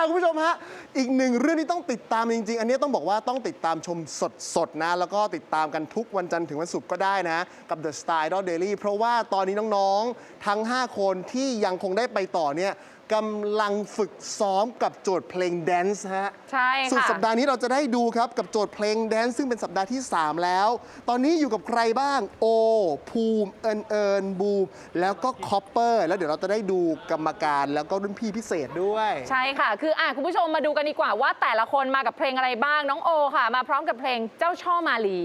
อะคุณผู้ชมฮะ อีกหนึ่งเรื่องที่ต้องติดตามจริง ๆ อันนี้ต้องบอกว่าต้องติดตามชมสดๆนะ แล้วก็ติดตามกันทุกวันจันทร์ถึงวันศุกร์ก็ได้นะ กับ The Style Daily เพราะว่าตอนนี้น้องๆ ทั้ง 5 คนที่ยังคงได้ไปต่อเนี่ย กำลังฝึกซ้อมกับโจทย์เพลงแดนซ์ฮะใช่สุดค่ะสัปดาห์นี้เราจะได้ดูครับกับโจทย์เพลงแดนซ์ซึ่งเป็นสัปดาห์ที่ 3 แล้ว ตอนนี้อยู่กับใครบ้าง โอ ภูมิ เอิญเอิญบูม แล้วก็คอปเปอร์ แล้วเดี๋ยวเราจะได้ดูกรรมการแล้วก็รุ่นพี่พิเศษด้วย ใช่ค่ะ คืออะคุณผู้ชมมาดูกันดีกว่าว่าแต่ละคนมากับเพลงอะไรบ้าง น้องโอค่ะ มาพร้อมกับเพลงเจ้าช่อมาลี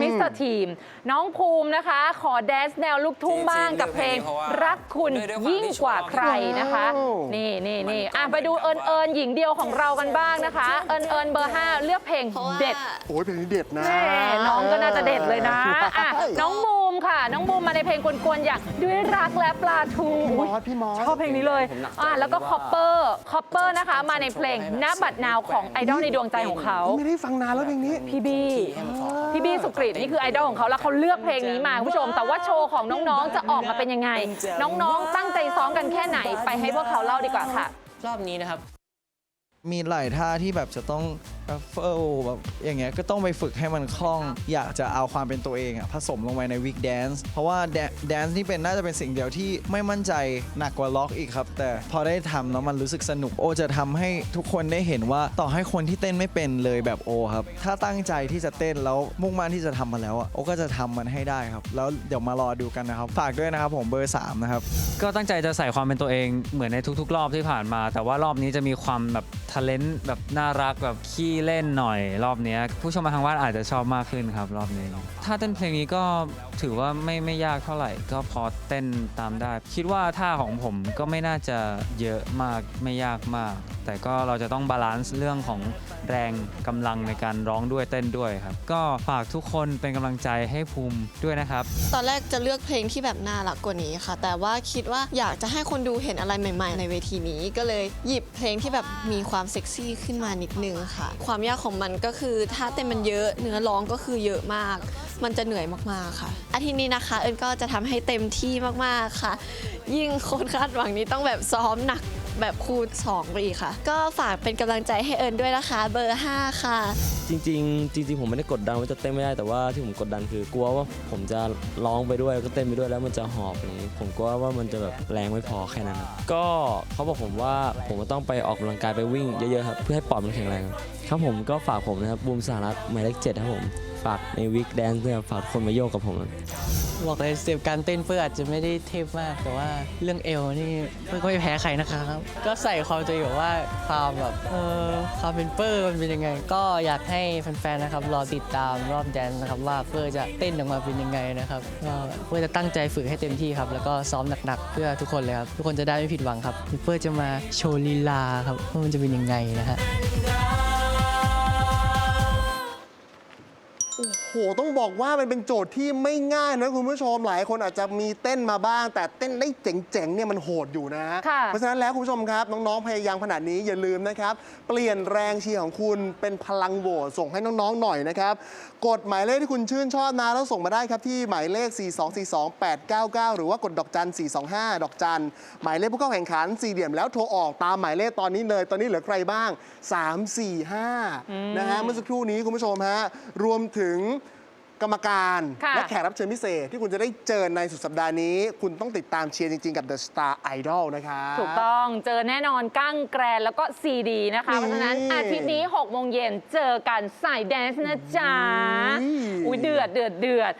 มิสเตอร์ทีม น้องภูมินะคะ ขอแดนซ์แนวลูกทุ่งบ้างกับเพลง รักคุณยิ่งกว่าใครนะคะว้าวนี่นี่นี่อะไปดูเอิญเอิญหญิงเดียวของเรากันบ้างนะคะ เอิญเอิญเบอร์5เลือกเพลงเพราะว่า เด็ด โอ้ยเพลงนี้เด็ดนะ แม่น้องก็น่าจะเด็ดเลยนะอะน้องบูม ค่ะ น้องบูมมาในเพลงกวนๆอย่างด้วยรักและปลาทูพี่มอสพี่มอส ชอบเพลงนี้เลยอะแล้วก็คอปเปอร์คอปเปอร์นะคะมาในเพลงณบัดนาวของไอดอลในดวงใจของเขา ไม่ได้ฟังนานแล้วเพลงนี้ พี่บี้พี่บี้สุกริตนี่คือไอดอลของเขาแล้วเขาเลือกเพลงนี้มาคุณผู้ชม แต่ว่าโชว์ของน้องๆจะออกมาเป็นยังไง น้องๆตั้งใจซ้อมกันแค่ไหนไปให้พวกเขาเล่าดีกว่าค่ะ รอบนี้นะครับ มีหลายท่าที่แบบจะต้องรัฟเฟิลแบบอย่างเงี้ยก็ต้องไปฝึกให้มันคล่อง อยากจะเอาความเป็นตัวเองอะผสมลงไปในวิกแดนซ์เพราะว่าแดนซ์นี่เป็นน่าจะเป็นสิ่งเดียวที่ไม่มั่นใจหนักกว่าล็อกอีกครับ แต่พอได้ทำแล้วมันรู้สึกสนุกโอจะทำให้ทุกคนได้เห็นว่าต่อให้คนที่เต้นไม่เป็นเลยแบบโอครับ ถ้าตั้งใจที่จะเต้นแล้วมุ่งมั่นที่จะทำมันแล้วอะโอก็จะทำมันให้ได้ครับ แล้วเดี๋ยวมารอดูกันนะครับฝากด้วยนะครับผมเบอร์สามนะครับก็ตั้งใจจะใส่ความเป็นตัวเองเหมือนในทุก ๆ รอบที่ผ่านมา แต่ว่ารอบนี้จะมีความแบบทะเลนแบบน่ารักแบบขี้เล่นหน่อยรอบเนี้ยผู้ชมมาทางบ้านอาจจะชอบมากขึ้นครับรอบนี้ ถ้าเต้นเพลงนี้ก็ถือว่าไม่ไม่ยากเท่าไหร่ ก็พอเต้นตามได้ คิดว่าท่าของผมก็ไม่น่าจะเยอะมากไม่ยากมาก แต่ก็เราจะต้องบาลานซ์เรื่องของแรงกำลังในการร้องด้วยเต้นด้วยครับ ก็ฝากทุกคนเป็นกำลังใจให้ภูมิด้วยนะครับ ตอนแรกจะเลือกเพลงที่แบบน่ารักกว่านี้ค่ะ แต่ว่าคิดว่าอยากจะให้คนดูเห็นอะไรใหม่ ๆ ในเวทีนี้ ก็เลยหยิบเพลงที่แบบมีความเซ็กซี่ขึ้นมานิดนึงค่ะ ความยากของมันก็คือถ้าเต้นมันเยอะเนื้อร้องก็คือเยอะมาก มันจะเหนื่อยมากๆค่ะ อาทิตย์นี้นะคะ เอิญก็จะทำให้เต็มที่มากๆค่ะ ยิ่งคนคาดหวังนี้ต้องแบบซ้อมหนัก แบบคูณ2ไปอีกค่ะ ก็ฝากเป็นกำลังใจให้เอิญด้วยนะคะ เบอร์ 5 ค่ะ จริงๆจริงๆผมไม่ได้กดดันว่าจะเต้นไม่ได้แต่ว่าที่ผมกดดันคือกลัวว่าผมจะร้องไปด้วยแล้วก็เต้นไปด้วยแล้วมันจะหอบอะไรอย่างนี้ผมกลัวว่ามันจะแบบแรงไม่พอแค่นั้นครับก็เขาบอกผมว่าผมก็ต้องไปออกกำลังกายไปวิ่งเยอะๆครับเพื่อให้ปอดมันแข็งแรงครับ ครับผมก็ฝากผมนะครับบูมสารัตหมายเลขเจ็ดครับผม ฝากในวิกแดนซ์ด้วยครับฝากคนมาโยกกับผมบอกเลยสเต็ปการเต้นเพื่ออาจจะไม่ได้เทพมากแต่ว่าเรื่องเอวนี่เพื่อก็ไม่แพ้ใครนะครับ ก็ใส่ความตัวเองแบบว่าความแบบเออความเป็นเปอร์มันเป็นยังไง ก็อยากให้แฟนๆนะครับรอติดตามรอบแดนนะครับว่าเพื่อจะเต้นออกมาเป็นยังไงนะครับก็เพื่อจะตั้งใจฝึกให้เต็มที่ครับ แล้วก็ซ้อมหนักๆ เพื่อทุกคนเลยครับทุกคนจะได้ไม่ผิดหวังครับเพื่อจะมาโชว์ลีลาครับว่ามันจะเป็นยังไงนะฮะ ต้องบอกว่ามันเป็นโจทย์ที่ไม่ง่ายนะคุณผู้ชมหลายคนอาจจะมีเต้นมาบ้าง แต่เต้นได้เจ๋งๆเนี่ยมันโหดอยู่นะ ค่ะเพราะฉะนั้นแล้วคุณผู้ชมครับ น้องๆพยายามขนาดนี้อย่าลืมนะครับ เปลี่ยนแรงเชียร์ของคุณเป็นพลังโหวตส่งให้น้องๆหน่อยนะครับ กดหมายเลขที่คุณชื่นชอบนะแล้วส่งมาได้ครับที่หมายเลข 4242899 หรือว่ากดดอกจัน 425 ดอกจัน หมายเลขผู้เข้าแข่งขันสี่เหลี่ยมแล้วโทรออกตามหมายเลขตอนนี้เลยตอนนี้เหลือใครบ้าง 3 4 5นะฮะเมื่อสักครู่นี้คุณผู้ชมฮะรวมถึง กรรมการค่ะและแขกรับเชิญพิเศษที่คุณจะได้เจอในสุดสัปดาห์นี้ คุณต้องติดตามเชียร์จริง ๆ กับ The Star Idol นะครับ ถูกต้องเจอแน่นอนกั้งแกรนแล้วก็ซีดีนะคะ นี่เพราะฉะนั้นอาทิตย์นี้6โมงเย็นเจอกันสายแดนซ์นะจ๊ะอุ้ยอุ้ยเดือดเดือดเดือด